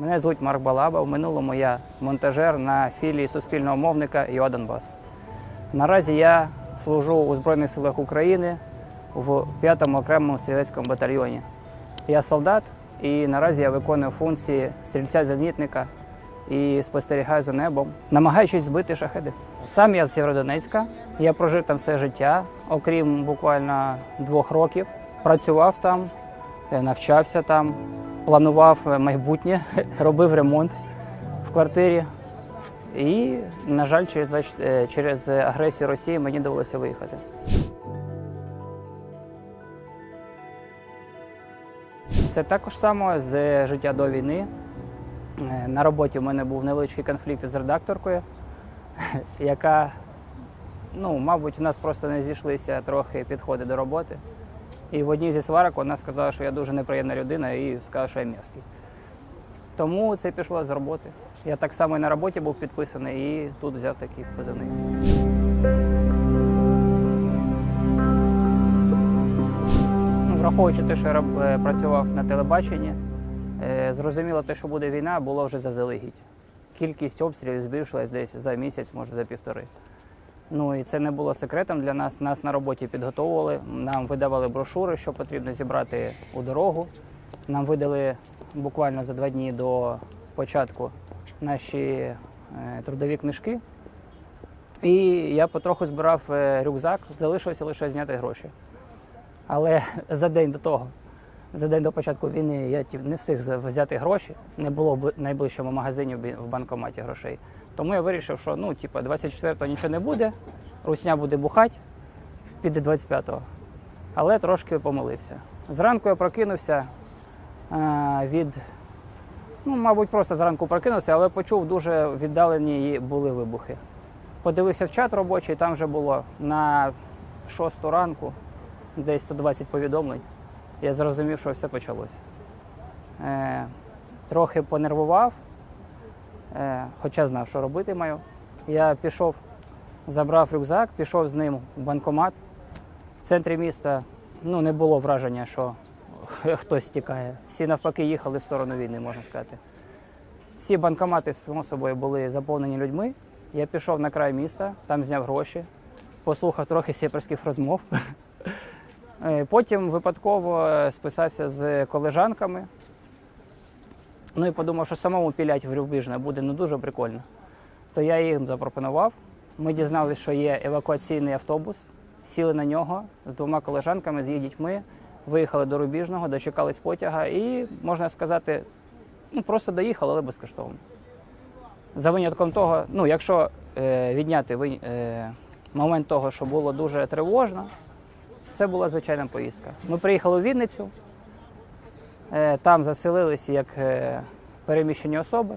Мене звуть Марк Балаба. В минулому я монтажер на філії суспільного мовника «ЮА Донбас». Наразі я служу у Збройних силах України в 5-му окремому стрілецькому батальйоні. Я солдат і наразі я виконую функції стрільця-зенітника і спостерігаю за небом, намагаючись збити шахеди. Сам я з Сєвєродонецька. Я прожив там все життя, окрім буквально двох років. Працював там, навчався там, планував е, майбутнє, робив ремонт в квартирі. І, на жаль, через, 20 е, через агресію Росії мені довелося виїхати. Це також само з життя до війни. Е, На роботі в мене був невеличкий конфлікт з редакторкою, яка, ну, мабуть, в нас просто не зійшлися трохи підходи до роботи. І в одній зі сварок вона сказала, що я дуже неприємна людина і сказала, що я мерзкий. Тому це пішло з роботи. Я так само і на роботі був підписаний і тут взяв такий позивний. Враховуючи те, що я е, працював на телебаченні, е, зрозуміло те, що буде війна, було вже заздалегідь. Кількість обстрілів збільшилась десь за місяць, може за півтори. Ну і це не було секретом для нас. Нас на роботі підготовували, нам видавали брошури, що потрібно зібрати у дорогу. Нам видали буквально за два дні до початку наші е, трудові книжки. І я потроху збирав е, рюкзак, залишилося лише зняти гроші. Але за день до того, за день до початку війни, я не встиг взяти гроші, не було в найближчому магазині в банкоматі грошей. Тому я вирішив, що ну, типу, 24-го нічого не буде, русня буде бухати, піде 25-го. Але трошки помилився. Зранку я прокинувся е, від, ну, мабуть, просто зранку прокинувся, але почув дуже віддалені були вибухи. Подивився в чат робочий, там вже було на 6 ранку десь 120 повідомлень. Я зрозумів, що все почалось. Е, трохи понервував, хоча знав, що робити маю. Я пішов, забрав рюкзак, пішов з ним в банкомат. В центрі міста ну, не було враження, що хтось тікає. Всі навпаки їхали в сторону війни, можна сказати. Всі банкомати, само собою, були заповнені людьми. Я пішов на край міста, там зняв гроші, послухав трохи сіперських розмов. Е, Потім випадково е, списався з колежанками. Ну і подумав, що самому пілять в Рубіжне буде не дуже прикольно. То я їм запропонував. Ми дізналися, що є евакуаційний автобус, сіли на нього з двома колежанками, з їх дітьми, виїхали до Рубіжного, дочекались потяга і, можна сказати, ну, просто доїхали, але безкоштовно. За винятком того, ну, якщо е, відняти е, момент того, що було дуже тривожно, це була звичайна поїздка. Ми приїхали у Вінницю, там заселилися як е, переміщені особи,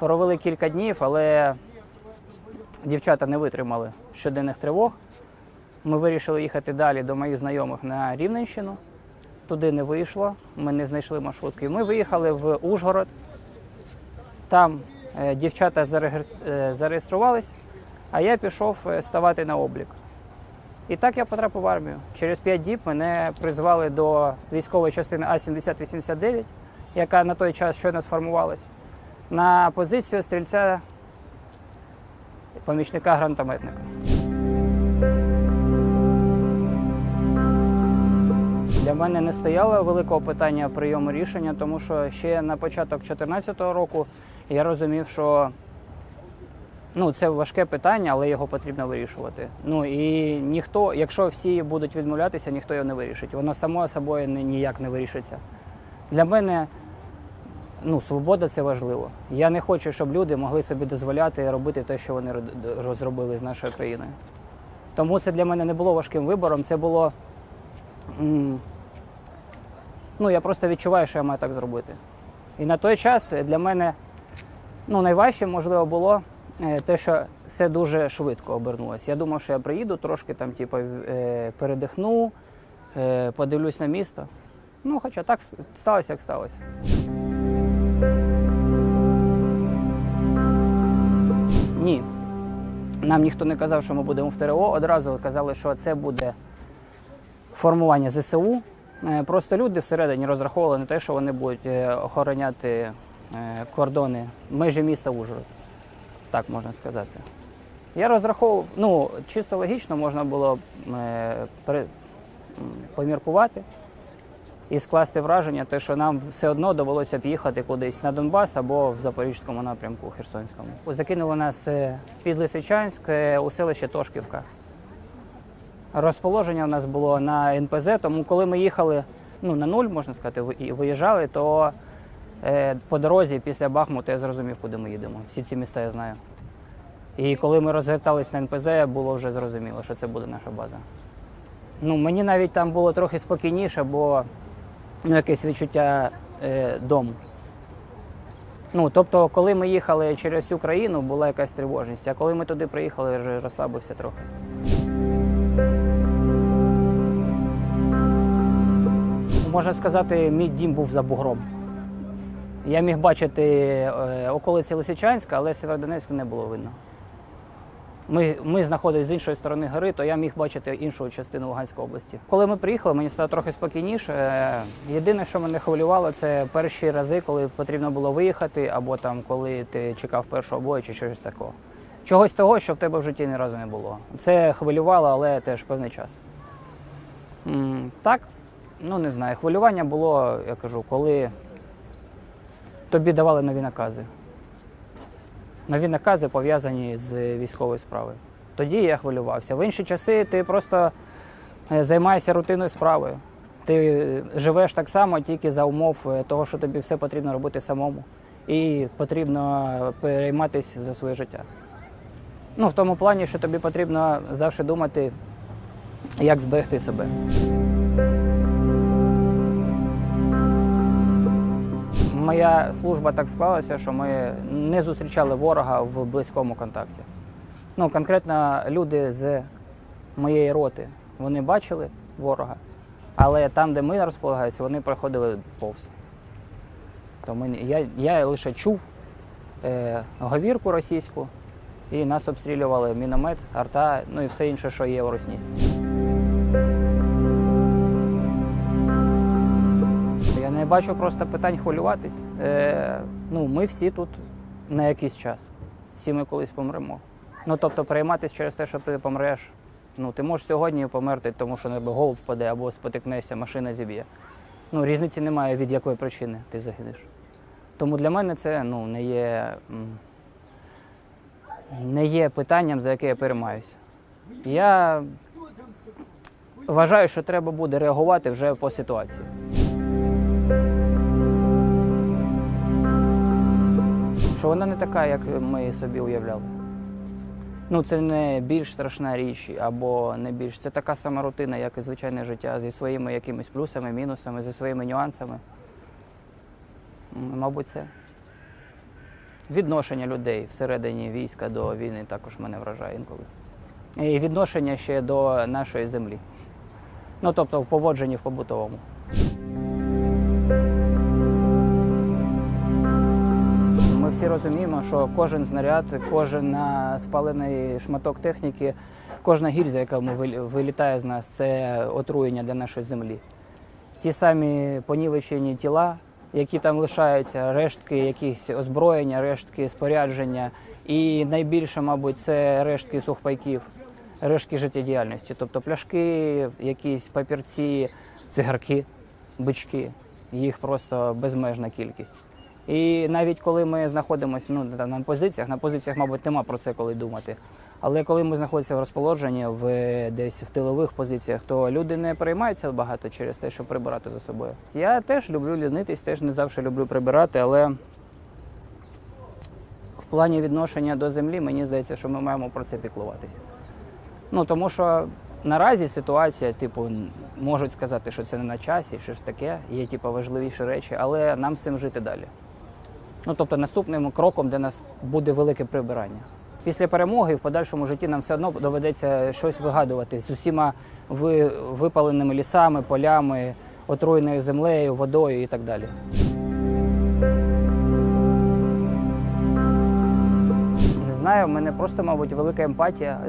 провели кілька днів, але дівчата не витримали щоденних тривог. Ми вирішили їхати далі до моїх знайомих на Рівненщину. Туди не вийшло, ми не знайшли маршрутки. Ми виїхали в Ужгород. Там е, дівчата е, зареєструвались, а я пішов е, ставати на облік. І так я потрапив в армію. Через 5 діб мене призвали до військової частини А-7089, яка на той час щойно сформувалась, на позицію стрільця помічника гранатометника. Для мене не стояло великого питання прийому рішення, тому що ще на початок 2014 року я розумів, що ну, це важке питання, але його потрібно вирішувати. Ну і ніхто, якщо всі будуть відмовлятися, ніхто його не вирішить. Воно само собою ніяк не вирішиться. Для мене ну, свобода це важливо. Я не хочу, щоб люди могли собі дозволяти робити те, що вони розробили з нашою країною. Тому це для мене не було важким вибором. Це було. Ну, я просто відчуваю, що я маю так зробити. І на той час для мене ну, найважче, можливо, було те, що все дуже швидко обернулося. Я думав, що я приїду трошки там, типу, е, передихну, е, подивлюсь на місто. Ну, хоча так сталося, як сталося. Ні. Нам ніхто не казав, що ми будемо в ТРО. Одразу казали, що це буде формування ЗСУ. Е, Просто люди всередині розраховували на те, що вони будуть е, охороняти е, кордони, межі міста Ужгород, так можна сказати. Я розраховував, ну, чисто логічно можна було е, поміркувати і скласти враження, те, що нам все одно довелося б їхати кудись на Донбас або в Запорізькому напрямку Херсонському. Закинули нас е, під Лисичанськ е, у селище Тошківка. Розположення у нас було на НПЗ, тому коли ми їхали ну, на нуль, можна сказати, і виїжджали, то по дорозі після Бахмута я зрозумів, куди ми їдемо. Всі ці міста я знаю. І коли ми розвертались на НПЗ, було вже зрозуміло, що це буде наша база. Ну, мені навіть там було трохи спокійніше, бо ну, якесь відчуття е, дому. Ну, тобто, коли ми їхали через всю країну, була якась тривожність, а коли ми туди приїхали, вже розслабився трохи. Можна сказати, мій дім був за бугром. Я міг бачити е, околиці Лисичанська, але Сєвєродонецька не було видно. Ми, ми знаходилися з іншої сторони гори, то я міг бачити іншу частину Луганської області. Коли ми приїхали, мені стало трохи спокійніше. Е, Єдине, що мене хвилювало, це перші рази, коли потрібно було виїхати, або там коли ти чекав першого бою чи щось такого. Чогось того, що в тебе в житті ні разу не було. Це хвилювало, але теж певний час. Так, ну не знаю. Хвилювання було, я кажу, коли тобі давали нові накази. Нові накази пов'язані з військовою справою. Тоді я хвилювався. В інші часи ти просто е, займаєшся рутинною справою. Ти е, живеш так само, тільки за умов е, того, що тобі все потрібно робити самому. І потрібно перейматися за своє життя. Ну, в тому плані, що тобі потрібно завжди думати, як зберегти себе. Моя служба так склалася, що ми не зустрічали ворога в близькому контакті. Ну, конкретно люди з моєї роти вони бачили ворога, але там, де ми розполагаємося, вони проходили повз. То ми, я, я лише чув е, говірку російську, і нас обстрілювали міномет, арта, ну і все інше, що є в Русні. Не бачу просто питань хвилюватись. Е, ну, ми всі тут на якийсь час. Всі ми колись помремо. Ну, тобто, перейматися через те, що ти помреш. Ну, ти можеш сьогодні померти, тому що небо голуб впаде або спотикнешся, машина зіб'є. Ну, різниці немає, від якої причини ти загинеш. Тому для мене це ну, не є, не є питанням, за яке я переймаюся. Я вважаю, що треба буде реагувати вже по ситуації. Що вона не така, як ми собі уявляли. Ну, це не більш страшна річ або не більш. Це така сама рутина, як і звичайне життя, зі своїми якимись плюсами, мінусами, зі своїми нюансами. Мабуть, це. Відношення людей всередині війська до війни також мене вражає інколи. І відношення ще до нашої землі. Ну, тобто в поводженні в побутовому. Всі розуміємо, що кожен знаряд, кожен спалений шматок техніки, кожна гільза, яка вилітає з нас, це отруєння для нашої землі. Ті самі понівечені тіла, які там лишаються, рештки якихось озброєння, рештки спорядження, і найбільше, мабуть, це рештки сухпайків, рештки життєдіяльності, тобто пляшки, якісь папірці, цигарки, бички. Їх просто безмежна кількість. І навіть коли ми знаходимося ну, на позиціях, на позиціях, мабуть, нема про це коли думати. Але коли ми знаходимося в розположенні, в десь в тилових позиціях, то люди не переймаються багато через те, щоб прибирати за собою. Я теж люблю лінитись, теж не завжди люблю прибирати, але в плані відношення до землі мені здається, що ми маємо про це піклуватися. Ну тому що наразі ситуація, типу, можуть сказати, що це не на часі, що ж таке, є типу, важливіші речі, але нам з цим жити далі. Ну тобто наступним кроком для нас буде велике прибирання. Після перемоги в подальшому житті нам все одно доведеться щось вигадувати з усіма випаленими лісами, полями, отруєною землею, водою і так далі. Не знаю, в мене просто, мабуть, велика емпатія.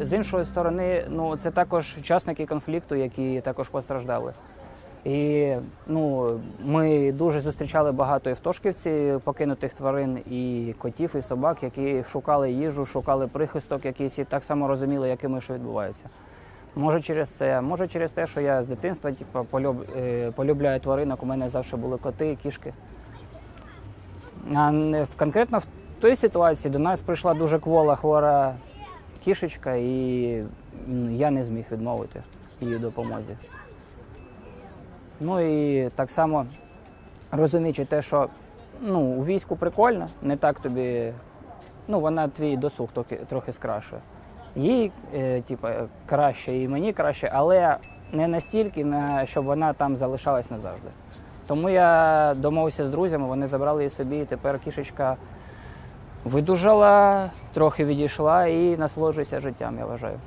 З іншої сторони, ну це також учасники конфлікту, які також постраждали. І ну, ми дуже зустрічали багато і в покинутих тварин, і котів, і собак, які шукали їжу, шукали прихисток якийсь і так само розуміли, якими що відбувається. Може через це, може через те, що я з дитинства типу, полюб, е, полюбляю тваринок, у мене завжди були коти кішки. А конкретно в той ситуації до нас прийшла дуже квола хвора кішечка, і я не зміг відмовити її допомозі. Ну і так само розуміючи те, що ну, у війську прикольно, не так тобі, ну вона твій досуг трохи, скрашує. Їй е, типу, краще, і мені краще, але не настільки, на, щоб вона там залишалась назавжди. Тому я домовився з друзями, вони забрали її собі, і тепер кішечка видужала, трохи відійшла і насолоджується життям, я вважаю.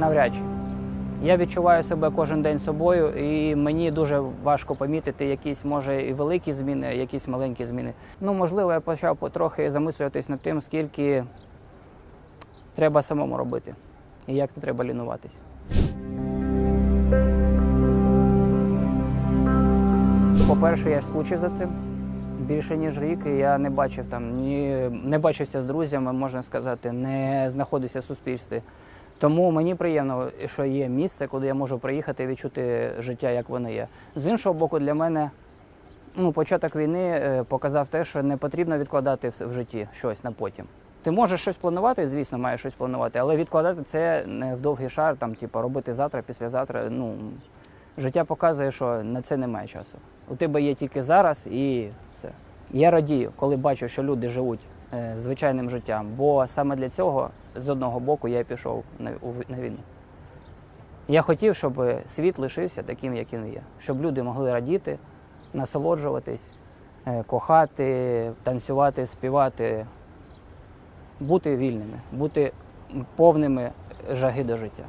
Навряд чи. Я відчуваю себе кожен день собою, і мені дуже важко помітити якісь, може, і великі зміни, якісь маленькі зміни. Ну, можливо, я почав потрохи замислюватись над тим, скільки треба самому робити і як не треба лінуватись. По-перше, я скучив за цим більше ніж рік, і я не бачив там ні не бачився з друзями, можна сказати, не знаходився в суспільстві. Тому мені приємно, що є місце, куди я можу приїхати і відчути життя, як воно є. З іншого боку, для мене ну, початок війни е, показав те, що не потрібно відкладати в житті щось на потім. Ти можеш щось планувати, звісно, маєш щось планувати, але відкладати це не в довгий шар, там, типу, робити завтра, післязавтра. Ну, життя показує, що на це немає часу. У тебе є тільки зараз і все. Я радію, коли бачу, що люди живуть звичайним життям, бо саме для цього з одного боку я пішов на, війну. Я хотів, щоб світ лишився таким, яким він є, щоб люди могли радіти, насолоджуватись, е, кохати, танцювати, співати, бути вільними, бути повними жаги до життя.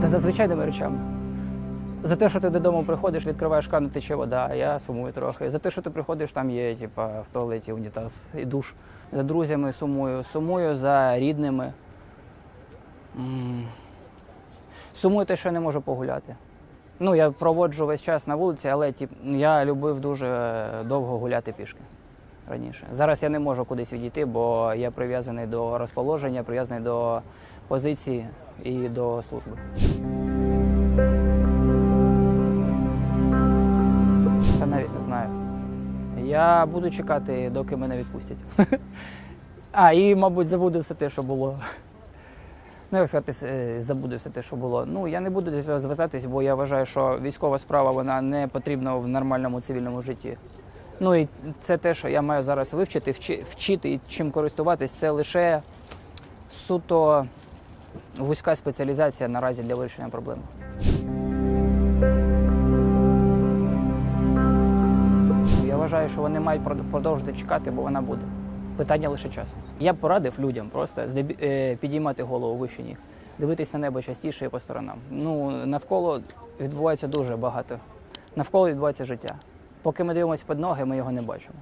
Та за звичайними речами. За те, що ти додому приходиш, відкриваєш крану, тече вода, а я сумую трохи. За те, що ти приходиш, там є типа, в туалеті унітаз і душ. За друзями сумую. Сумую за рідними. Сумую те, що я не можу погуляти. Ну, я проводжу весь час на вулиці, але тип, я любив дуже довго гуляти пішки раніше. Зараз я не можу кудись відійти, бо я прив'язаний до розположення, прив'язаний до позиції і до служби. Я буду чекати, доки мене відпустять. А, і, мабуть, забуду все те, що було. Ну, як сказати, е, забуду все те, що було. Ну, я не буду до цього звертатись, бо я вважаю, що військова справа вона не потрібна в нормальному цивільному житті. Ну і це те, що я маю зараз вивчити, вчи- вчити і чим користуватись, це лише суто вузька спеціалізація наразі для вирішення проблем. Вважаю, що вони мають продовжити чекати, бо вона буде. Питання лише часу. Я б порадив людям просто е, підіймати голову вище ніг, дивитись на небо частіше і по сторонам. Ну, навколо відбувається дуже багато. Навколо відбувається життя. Поки ми дивимося під ноги, ми його не бачимо.